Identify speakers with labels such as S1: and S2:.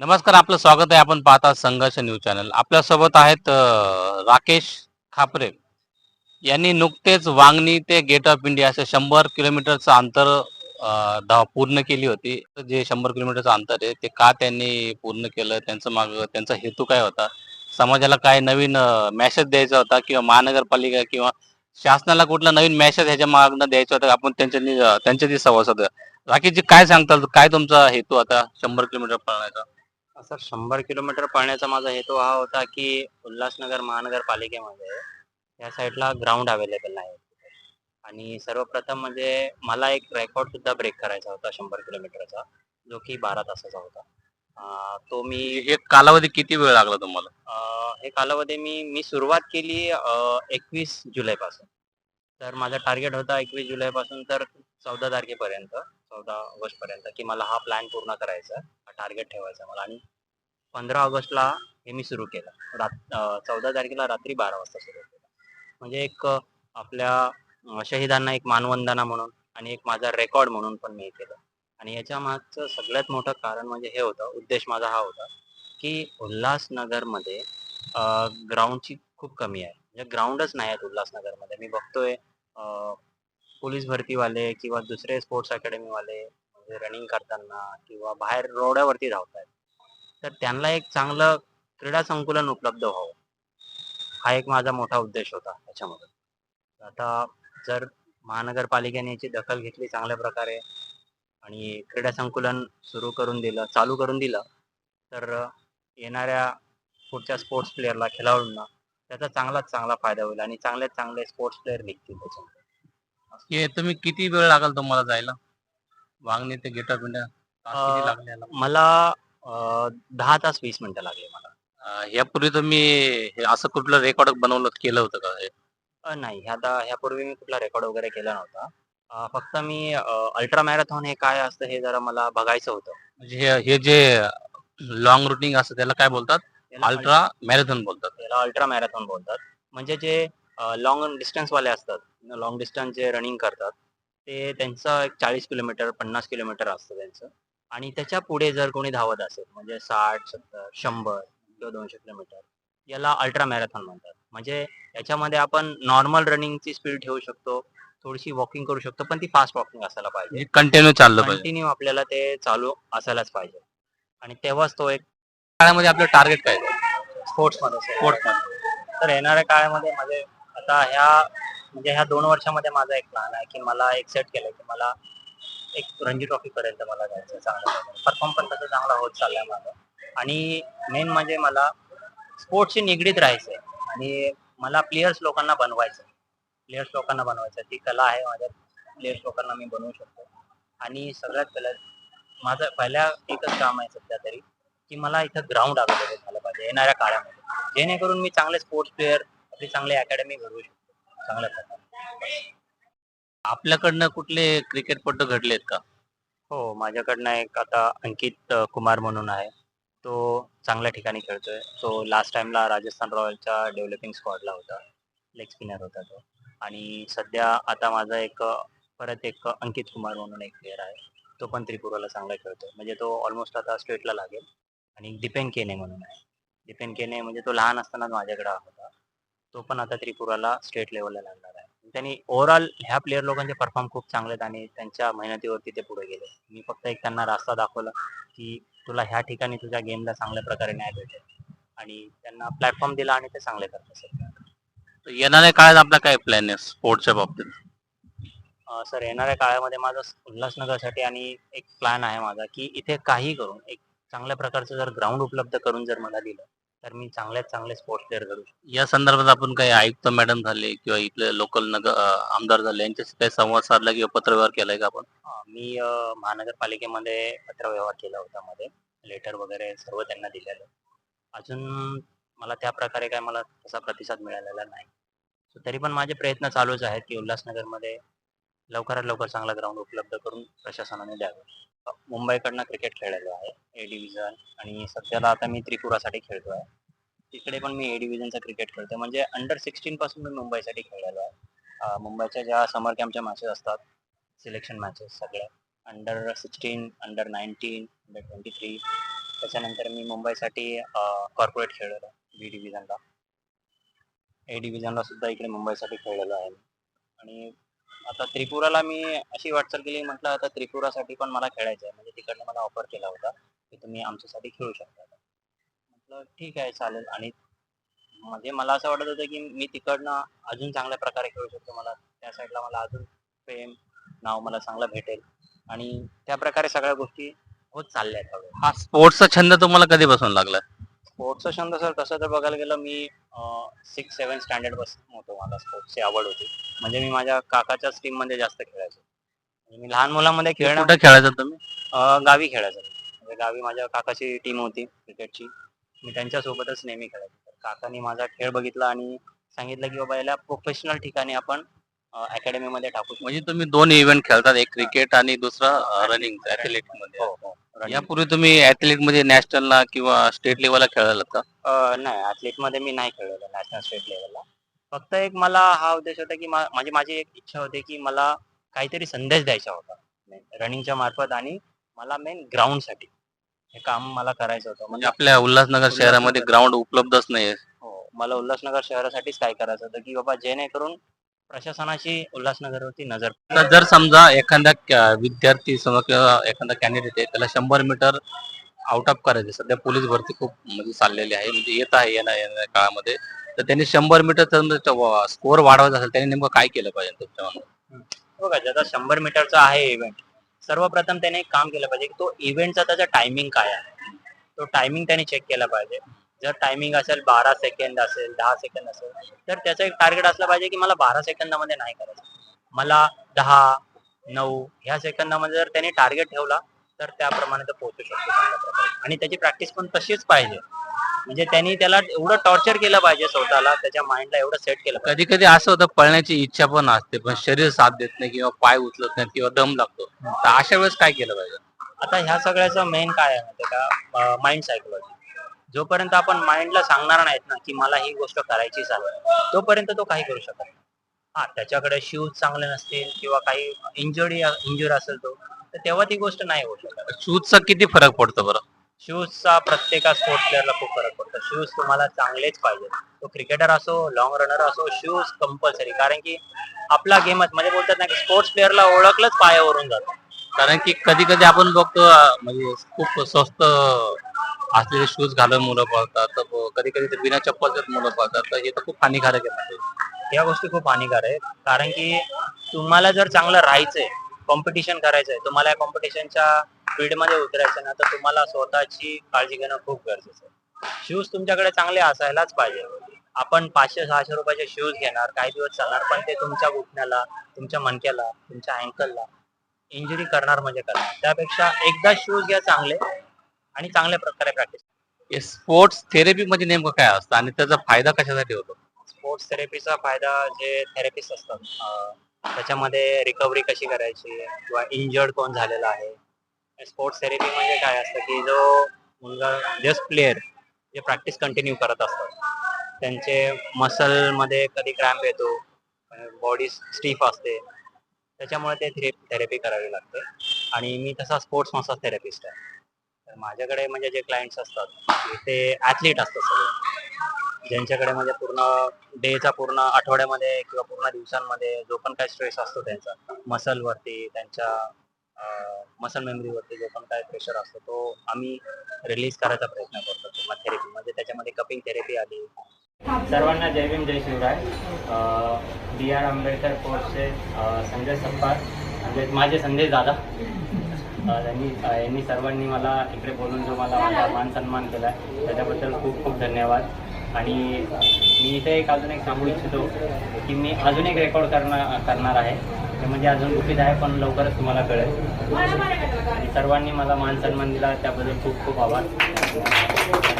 S1: नमस्कार आपलं स्वागत आहे. आपण पाहता संघर्ष न्यूज चॅनल. आपल्यासोबत आहेत राकेश खापरे. यांनी नुकतेच वांगणी ते गेट ऑफ इंडिया असे शंभर किलोमीटरचं अंतर धाव पूर्ण केली होती. जे शंभर किलोमीटरचं अंतर आहे ते का त्यांनी पूर्ण केलं? त्यांचं माग त्यांचा हेतू काय होता? समाजाला काय नवीन मॅसेज द्यायचा होता किंवा महानगरपालिका किंवा शासनाला कुठला नवीन मॅसेज ह्याच्या मागणं द्यायचा होता? आपण त्यांच्यानी त्यांच्याशी संवाद साधूया. राकेशजी काय सांगताल? काय तुमचा हेतू आता शंभर किलोमीटर पळण्याचा?
S2: सर शंभर किलोमीटर पळण्याचा माझा हेतू हा होता की उल्हासनगर महानगरपालिकेमध्ये या साईडला ग्राउंड अवेलेबल नाही. आणि सर्वप्रथम म्हणजे मला एक रेकॉर्ड सुद्धा ब्रेक करायचा होता शंभर किलोमीटरचा जो की बारा तासाचा होता. अं, तो मी
S1: हे कालावधी किती वेळ लागला तुम्हाला?
S2: हे कालावधी मी मी सुरुवात केली एकवीस जुलैपासून. तर माझा टार्गेट होता एकवीस जुलैपासून तर चौदा तारखेपर्यंत चौदा ऑगस्ट पर्यंत की मला हा प्लॅन पूर्ण करायचा हा टार्गेट ठेवायचा मला. आणि पंधरा ऑगस्टला हे मी सुरू केलं. रात चौदा तारखेला रात्री बारा वाजता सुरू केलं. म्हणजे एक आपल्या शहीदांना एक मानवंदना म्हणून आणि एक माझा रेकॉर्ड म्हणून पण मी केलं. आणि याच्या मागचं सगळ्यात मोठं कारण म्हणजे हे होतं उद्देश माझा हा होता की उल्हासनगरमध्ये ग्राउंडची खूप कमी आहे. म्हणजे ग्राउंडच नाही आहेत उल्हासनगरमध्ये. मी बघतोय पोलीस भरतीवाले किंवा दुसरे स्पोर्ट्स अकॅडमीवाले म्हणजे रनिंग करताना किंवा बाहेर रोडावरती धावतात तर त्यांना एक चांगलं क्रीडा संकुलन उपलब्ध व्हावं. हा एक माझा मोठा उद्देश होता त्याच्यामध्ये आता जर महानगरपालिकेने याची दखल घेतली चांगल्या प्रकारे आणि क्रीडा संकुलन सुरू करून दिलं चालू करून दिलं तर येणाऱ्या पुढच्या स्पोर्ट्स प्लेअरला खेळाडूंना त्याचा चांगलाच चांगला फायदा होईल आणि चांगल्यात चांगले स्पोर्ट्स प्लेअर निघतील त्याच्यामध्ये.
S1: तुम्ही किती वेळ लागल तुम्हाला जायला? वांगणी ते गेट ऑफ इंडिया तास किती
S2: अं,
S1: लागले याला?
S2: मला दहा तास वीस मिनिटं लागले मला.
S1: अं, यापूर्वी तुम्ही हे असं कुठलं रेकॉर्ड बनवलं केलं होतं का हे?
S2: अ, नाही. आता ह्यापूर्वी मी कुठला रेकॉर्ड वगैरे केला नव्हता. अ, फक्त मी अल्ट्रा मॅरेथॉन हे काय असतं हे जरा मला बघायचं होतं.
S1: म्हणजे हे हे जे लॉंग रुटिंग असतं त्याला काय बोलतात? अल्ट्रा मॅरेथॉन बोलतात.
S2: याला अल्ट्रा मॅरेथॉन बोलतात. म्हणजे जे लॉंग डिस्टन्स वाले असतात लॉंग डिस्टन्स जे रनिंग करतात ते त्यांचं एक चाळीस किलोमीटर पन्नास किलोमीटर असतं त्यांचं. आणि त्याच्या पुढे जर कोणी धावत असेल म्हणजे साठ सत्तर शंभर किंवा दोनशे किलोमीटर याला अल्ट्रा मॅरेथॉन म्हणतात. म्हणजे याच्यामध्ये आपण नॉर्मल रनिंगची स्पीड ठेवू शकतो थोडीशी वॉकिंग करू शकतो पण ती फास्ट वॉकिंग असायला पाहिजे.
S1: कंटिन्यू चाललं पाहिजे.
S2: कंटिन्यू आपल्याला ते चालू असायलाच पाहिजे. आणि तेव्हाच तो एक
S1: काळामध्ये आपलं टार्गेट काय? स्पोर्ट्समध्ये स्पोर्ट्समध्ये
S2: तर येणाऱ्या काळामध्ये म्हणजे आता ह्या म्हणजे ह्या दोन वर्षामध्ये माझा एक प्लॅन आहे की मला एक सेट केलं की मला एक रणजी ट्रॉफी पर्यंत मला जायचं चांगलं परफॉर्म पण तसं चांगला होत चाललाय माझं. आणि मेन म्हणजे मला स्पोर्ट्सशी निगडीत राहायचंय. आणि मला प्लेयर्स लोकांना बनवायचं प्लेयर्स लोकांना बनवायचं ती कला आहे माझ्या. प्लेयर्स लोकांना मी बनवू शकतो. आणि सगळ्यात पहिल्या माझं पहिल्या एकच काम आहे सध्या तरी की मला इथं ग्राउंड अवेलेबल झालं पाहिजे येणाऱ्या काळामध्ये. जेणेकरून मी चांगले स्पोर्ट्स प्लेअर आपली चांगली अकॅडमी घडवू शकतो. चांगल्या प्रकारे.
S1: आपल्याकडनं कुठले क्रिकेटपटू घडलेत का?
S2: हो माझ्याकडनं एक आता अंकित अ, कुमार म्हणून आहे. तो चांगल्या ठिकाणी खेळतोय. तो लास्ट टाइमला राजस्थान रॉयलच्या डेव्हलपिंग स्क्वॉडला होता. लेग स्पिनर होता तो. आणि सध्या आता माझा एक अ, परत एक अंकित कुमार म्हणून एक प्लेअर आहे. तो पण त्रिपुराला चांगला खेळतोय. म्हणजे तो ऑलमोस्ट आता स्टेटला लागेल. आणि डिपेन केने म्हणून आहे. डिपेन केने म्हणजे तो लहान असतानाच माझ्याकडे होता. तो पण आता त्रिपुराला स्टेट लेवलला लागणार आहे. त्यांनी ओव्हरऑल ह्या प्लेअर लोकांचे परफॉर्म खूप चांगले आहेत आणि त्यांच्या मेहनतीवरती ते पुढे गेले. मी फक्त एक त्यांना रास्ता दाखवला की तुला ह्या ठिकाणी तुझ्या गेमला चांगल्या प्रकारे न्याय भेटेल. आणि त्यांना प्लॅटफॉर्म दिला आणि ते चांगले करत असेल
S1: तर येणाऱ्या काळात आपला काय प्लॅन आहे स्पोर्ट्सच्या बाबतीत?
S2: सर येणाऱ्या काळामध्ये माझा उल्हासनगरसाठी आणि एक प्लॅन आहे माझा की इथे काही करून एक चांगल्या प्रकारचं जर ग्राउंड उपलब्ध करून जर मला दिलं तर मी चांगल्यात चांगले स्पोर्ट्स प्लेअर घडू शकतो.
S1: या संदर्भात आपण काही आयुक्त मॅडम झाले किंवा इथले लोकल नगर आमदार झाले यांच्याशी काही संवाद साधला किंवा पत्रव्यवहार केलाय का आपण?
S2: मी अ, महानगरपालिकेमध्ये पत्रव्यवहार केला होता मध्ये. लेटर वगैरे सर्व त्यांना दिलेलं. अजून मला त्या प्रकारे काय मला तसा प्रतिसाद मिळालेला नाही. So, तरी पण माझे प्रयत्न चालूच आहेत की उल्हासनगरमध्ये लवकरात लवकर चांगला ग्राउंड उपलब्ध करून प्रशासनाने द्यावं. मुंबईकडनं क्रिकेट खेळलेलो आहे. ए डिव्हिजन आणि सध्याला आता मी त्रिपुरासाठी खेळतो आहे तिकडे पण मी ए डिव्हिजनचा क्रिकेट खेळतो म्हणजे अंडर सिक्स्टीन पासून मी मुंबईसाठी खेळलेलो आहे. मुंबईच्या ज्या समर कॅम्पच्या मॅचेस असतात सिलेक्शन मॅचेस सगळ्या. Under sixteen under nineteen under twenty three त्याच्यानंतर मी मुंबईसाठी कॉर्पोरेट खेळलेलो बी डिव्हिजनला ए डिव्हिजनला सुद्धा इकडे मुंबईसाठी खेळलेलो आहे आणि आता त्रिपुराला मी अशी वाटचाल केली म्हटलं आता त्रिपुरासाठी पण मला खेळायचं आहे. म्हणजे तिकडनं मला ऑफर केला होता की तुम्ही आमच्यासाठी खेळू शकता. म्हटलं ठीक आहे चालेल. आणि म्हणजे मला असं वाटत होतं की मी तिकडनं अजून चांगल्या प्रकारे खेळू शकतो. मला त्या साईडला मला अजून फेम नाव मला चांगलं भेटेल. आणि त्या प्रकारे सगळ्या गोष्टी होत चालल्या आहेत.
S1: हा स्पोर्ट्सचा छंद तुम्हाला कधीपासून लागला?
S2: स्पोर्ट्सचा छंद सर तसं जर बघायला गेलं मी सिक्स सेवन स्टँडर्डपासून होतो मला स्पोर्ट्सची आवड होती. म्हणजे मी माझ्या काकाच्याच टीममध्ये जास्त खेळायचो. म्हणजे मी लहान मुलांमध्ये खेळणं
S1: कुठे खेळायचं तुम्ही?
S2: अं, गावी खेळायचो. म्हणजे गावी माझ्या काकाची टीम होती क्रिकेटची मी त्यांच्यासोबतच नेहमी खेळायचो. तर काकाने माझा खेळ बघितला आणि सांगितलं की बाबा याला प्रोफेशनल ठिकाणी आपण अकॅडमी मध्ये टाकू.
S1: म्हणजे तुम्ही दोन इव्हेंट खेळतात एक क्रिकेट आणि दुसरा रनिंग ऍथलेटिकमध्ये.
S2: हो हो.
S1: यापूर्वी तुम्ही ऍथलेटिकमध्ये नॅशनलला किंवा स्टेट लेवलला खेळायला का?
S2: अं, नाही ऍथलीटमध्ये मी नाही खेळलेलो नॅशनल स्टेट लेवलला फक्त एक मला हा उद्देश होता की मा- माझी माझी एक इच्छा होती की मला काहीतरी संदेश द्यायचा होता रनिंगच्या मार्फत आणि मला मेन ग्राउंडसाठी हे काम मला करायचं होतं.
S1: म्हणजे
S2: म्हणजे
S1: आपल्या उल्हासनगर शहरामध्ये ग्राउंड उपलब्धच नाही
S2: हो मला उल्हासनगर शहरासाठीच काय करायचं होतं की बाबा जेणेकरून प्रशासनाची उल्हासनगरवरती नजर.
S1: जर समजा एखादा क- विद्यार्थी समजा किंवा एखादा कॅन्डिडेट आहे त्याला शंभर मीटर आउट ऑफ करायचे सध्या पोलीस भरती खूप म्हणजे चाललेली आहे. म्हणजे येत आहे येण्या येणाऱ्या काळामध्ये. तर त्यांनी शंभर मीटर स्कोअर वाढवायचा असेल त्यांनी नेमकं काय केलं पाहिजे तुमच्या?
S2: बघा ज्याचा शंभर मीटरचा आहे इव्हेंट सर्वप्रथम त्याने एक काम केलं पाहिजे की तो इव्हेंटचा त्याचा टायमिंग काय आहे? तो टायमिंग त्याने चेक केला पाहिजे. जर टायमिंग असेल बारा सेकंद असेल दहा सेकंद असेल तर त्याचं एक टार्गेट असलं पाहिजे की मला बारा सेकंदामध्ये नाही करायचं. मला दहा नऊ ह्या सेकंदामध्ये जर त्याने टार्गेट ठेवला तर त्याप्रमाणे तो पोहोचू शकतो. आणि त्याची प्रॅक्टिस पण तशीच पाहिजे. म्हणजे त्यांनी त्याला एवढं टॉर्चर केलं पाहिजे स्वतःला त्याच्या माइंडला एवढं सेट केलं
S1: कधी कधी असं होतं पळण्याची इच्छा पण असते पण शरीर साथ देत नाही किंवा पाय उचलत नाही किंवा दम लागतो. तर अशा वेळेस काय केलं पाहिजे?
S2: आता ह्या सगळ्याचं मेन काय आहे माहितीये का? माइंड सायकोलॉजी जोपर्यंत आपण माइंडला सांगणार नाहीत ना की मला ही गोष्ट करायचीच आहे तोपर्यंत तो काही करू शकत नाही. हा त्याच्याकडे शूज चांगले नसतील किंवा काही इंजुरी इंजुर असेल तो तर तेव्हा ती गोष्ट नाही होऊ शकत.
S1: शूजचा किती फरक पडतो बरं?
S2: शूजचा प्रत्येका स्पोर्ट्स प्लेअरला खूप फरक पडतो. शूज तुम्हाला चांगलेच पाहिजे तो क्रिकेटर असो लॉंग रनर असो शूज कंपल्सरी कारण की आपला गेमच म्हणजे बोलतात ना की स्पोर्ट्स प्लेअरला ओळखलंच पायावरून जातं.
S1: कारण की कधी कधी आपण बघतो म्हणजे खूप स्वस्त असलेले शूज घालून मुलं पळतात तर कधी कधी बिना चप्पलच मुलं पळतात. तर हे तर खूप हानिकारक आहे.
S2: या गोष्टी खूप हानिकारक आहेत. कारण की तुम्हाला जर चांगलं राहायचंय कॉम्पिटिशन करायचंय तुम्हाला या कॉम्पिटिशनच्या फील्डमध्ये उतरायचं ना तर तुम्हाला स्वतःची काळजी घेणं खूप गरजेचं आहे. शूज तुमच्याकडे चांगले असायलाच पाहिजे. आपण पाचशे सहाशे रुपयाचे शूज घेणार काही दिवस चालणार पण ते तुमच्या घुटण्याला तुमच्या मणक्याला तुमच्या अँकलला इंजुरी करणार म्हणजे करणार. त्यापेक्षा एकदा शूज घ्या चांगले आणि चांगल्या प्रकारे प्रॅक्टिस
S1: स्पोर्ट्स थेरपी म्हणजे नेमकं काय असतं? आणि त्याचा फायदा कशासाठी होतो?
S2: स्पोर्ट्स थेरपीचा फायदा जे थेरपिस्ट असतात त्याच्यामध्ये रिकव्हरी कशी करायची किंवा इंजर्ड कोण झालेला आहे? स्पोर्ट्स थेरपी म्हणजे काय असतं की जो मुलगा जस्ट प्लेअर जे प्रॅक्टिस कंटिन्यू करत असतात त्यांचे मसलमध्ये कधी क्रॅम्प येतो बॉडी स्टीफ असते त्याच्यामुळे ते थेरपी करावी लागते. आणि मी तसा स्पोर्ट्स मसाज थेरपिस्ट आहे. तर माझ्याकडे म्हणजे जे क्लायंट्स असतात ते ॲथलीट असतात सगळे. ज्यांच्याकडे म्हणजे पूर्ण डेचा पूर्ण आठवड्यामध्ये किंवा पूर्ण दिवसांमध्ये जो पण काय स्ट्रेस असतो त्यांचा मसल वरती त्यांच्या मसल मेमरीवरती जो पण काय प्रेशर असतो तो आम्ही रिलीज करायचा प्रयत्न करतो पूर्ण थेरपी म्हणजे त्याच्यामध्ये कपिंग थेरपी आली. सर्वांना जय भीम जय शिवराय. बी आर आंबेडकर फोर्सचे संजय सप्पार म्हणजे माझे संदेश दादा. त्यांनी यांनी सर्वांनी मला इकडे बोलून जो मला माझा मान सन्मान केला त्याच्याबद्दल खूप खूप धन्यवाद. आणि मी इथे एक अजून एक सांगू इच्छितो की मी अजून एक रेकॉर्ड करणार करणार आहे. ते म्हणजे अजून गुपित आहे पण लवकरच तुम्हाला कळेल. आणि सर्वांनी मला मान सन्मान दिला त्याबद्दल खूप खूप आभार.